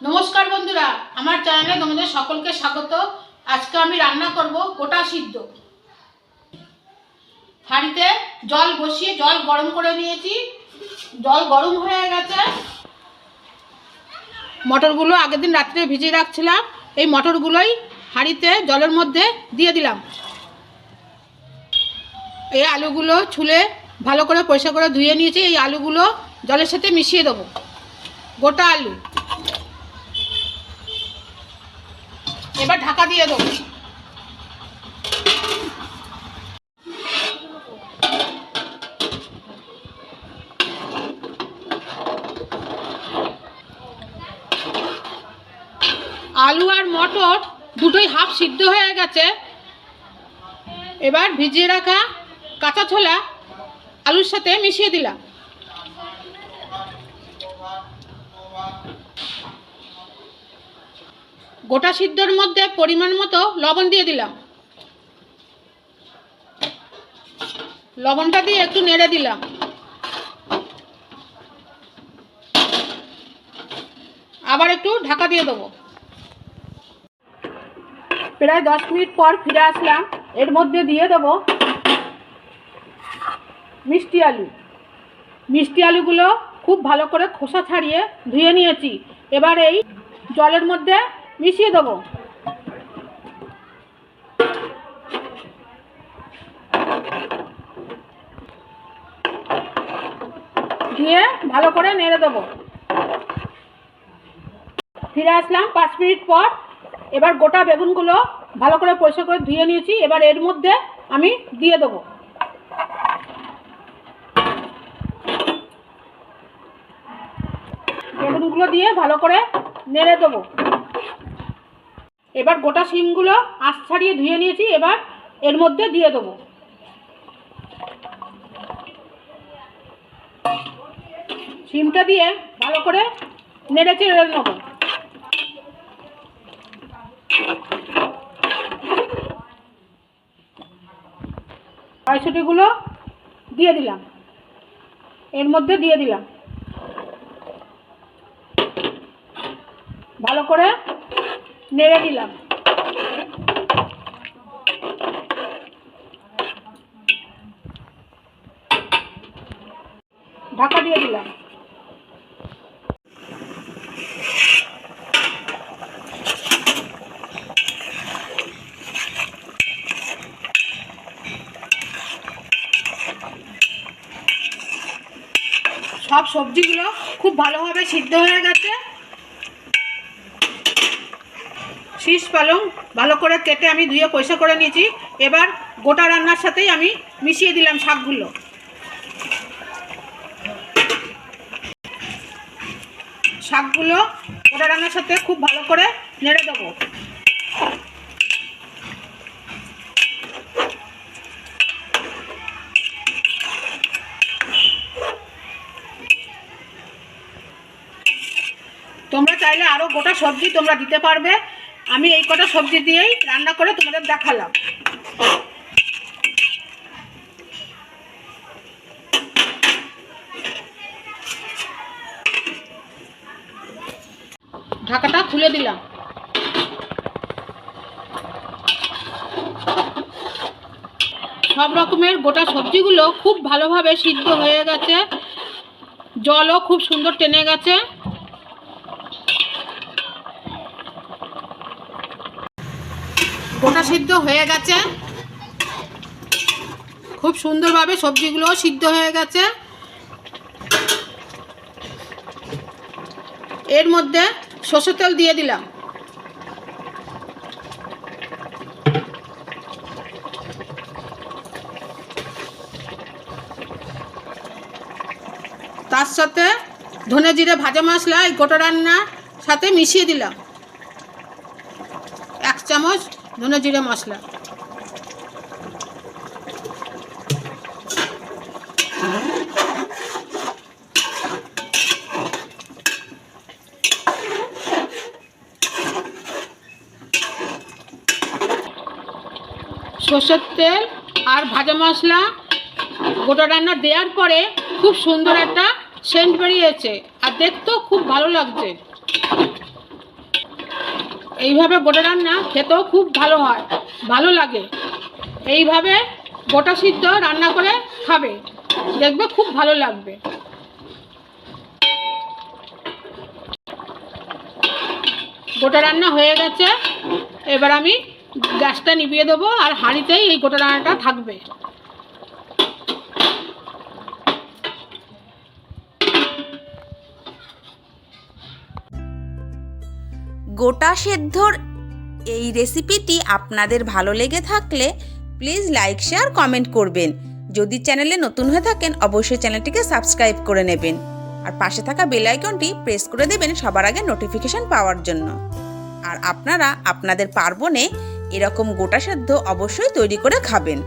নমস্কার বন্ধুরা, আমার চ্যানেলে তোমাদের সকলকে স্বাগত। আজকে আমি রান্না করব গোটা সিদ্ধ। হাঁড়িতে জল বসিয়ে, জল গরম করে নিয়েছি। জল গরম হয়ে গেছে। মটরগুলো আগের দিন রাত্রে ভিজিয়ে রাখছিলাম। এই মটরগুলোই হাঁড়িতে জলের মধ্যে দিয়ে দিলাম। এই আলুগুলো ছুলে ভালো করে পয়সা করে ধুয়ে নিয়েছি। এই আলুগুলো জলের সাথে মিশিয়ে দেবো। গোটা আলু। এবার ঢাকা দিয়ে দেবো। আলু আর মটর দুটোই হাফ সিদ্ধ হয়ে গেছে। এবার ভিজিয়ে রাখা কাঁচা ছোলা আলুর সাথে মিশিয়ে দিলাম। গোটা সিদ্ধর মধ্যে পরিমাণ মতো লবণ দিয়ে দিলাম। লবণটা দিয়ে একটু নেড়ে দিলাম। আবার একটু ঢাকা দিয়ে দেবো। প্রায় দশ মিনিট পর ফিরে আসলাম। এর মধ্যে দিয়ে দেবো মিষ্টি আলু। মিষ্টি আলুগুলো খুব ভালো করে খোসা ছাড়িয়ে ধুয়ে নিয়েছি। এবার এই জলের মধ্যে মিশিয়ে দেবো। দিয়ে ভালো করে নেড়ে দেবো। ফিরে আসলাম পাঁচ মিনিট পর। এবার গোটা বেগুনগুলো ভালো করে পরিষ্কার করে ধুয়ে নিয়েছি। এবার এর মধ্যে আমি দিয়ে দেবো। বেগুনগুলো দিয়ে ভালো করে নেড়ে দেবো। এবার গোটা শিমগুলো আঁশ ছাড়িয়ে ধুয়ে নিয়েছি, এবার এর মধ্যে দিয়ে দেবো। শিমটা দিয়ে ভালো করে নেড়ে চেড়ে নেব। কড়াইশুটিগুলো দিয়ে দিলাম। এর মধ্যে দিয়ে দিলাম। ভালো করে নেড়ে দিলাম ঢাকা দিয়ে দিলাম। সব সবজিগুলো খুব ভালোভাবে সিদ্ধ হয়ে গেছে। শীষ পালং ভালো করে কেটে আমি ধুয়ে পয়সা করে নিয়েছি। এবার গোটা রান্নার সাথেই আমি মিশিয়ে দিলাম শাকগুলো। শাকগুলো গোটা রান্নার সাথে খুব ভালো করে নেড়ে দেবো। তোমরা চাইলে আরও গোটা সবজি তোমরা দিতে পারবে। আমি এই কটা সবজি দিয়েই রান্না করে তোমাদের দেখালাম। ঢাকাটা খুলে দিলাম। সব রকমের গোটা সবজিগুলো খুব ভালোভাবে সিদ্ধ হয়ে গেছে। জলও খুব সুন্দর টেনে গেছে। গোটা সিদ্ধ হয়ে গেছে? খুব সুন্দরভাবে সবজিগুলো সিদ্ধ হয়ে গেছে। এর মধ্যে সর্ষের তেল দিয়ে দিলাম। তার সাথে ধনে জিরে, ভাজা মশলা, এই গোটা রান্নার সাথে মিশিয়ে দিলাম। এক চামচ ধনে জিরে মশলা। সর্ষের তেল আর ভাজা মশলা, গোটা রান্না দেওয়ার পরে খুব সুন্দর একটা সেন্ট বেরিয়েছে, আর দেখতেও খুব ভালো লাগছে। এইভাবে গোটা রান্না খেতেও খুব ভালো হয়, ভালো লাগে। এইভাবে গোটা সিদ্ধ রান্না করে খাবে, দেখবে খুব ভালো লাগবে। গোটা রান্না হয়ে গেছে, এবার আমি গ্যাসটা নিভিয়ে দেবো আর হাঁড়িতেই এই গোটা রান্নাটা থাকবে। গোটা সেদ্ধর এই রেসিপিটি আপনাদের ভালো লেগে থাকলে প্লিজ লাইক শেয়ার কমেন্ট করবেন। যদি চ্যানেলে নতুন হয়ে থাকেন, অবশ্যই চ্যানেলটিকে সাবস্ক্রাইব করে নেবেন। আর পাশে থাকা বেল আইকনটি প্রেস করে দেবেন সবার আগে নোটিফিকেশন পাওয়ার জন্য। আর আপনারা আপনাদের পার্বণে এরকম গোটা সেদ্ধ অবশ্যই তৈরি করে খাবেন।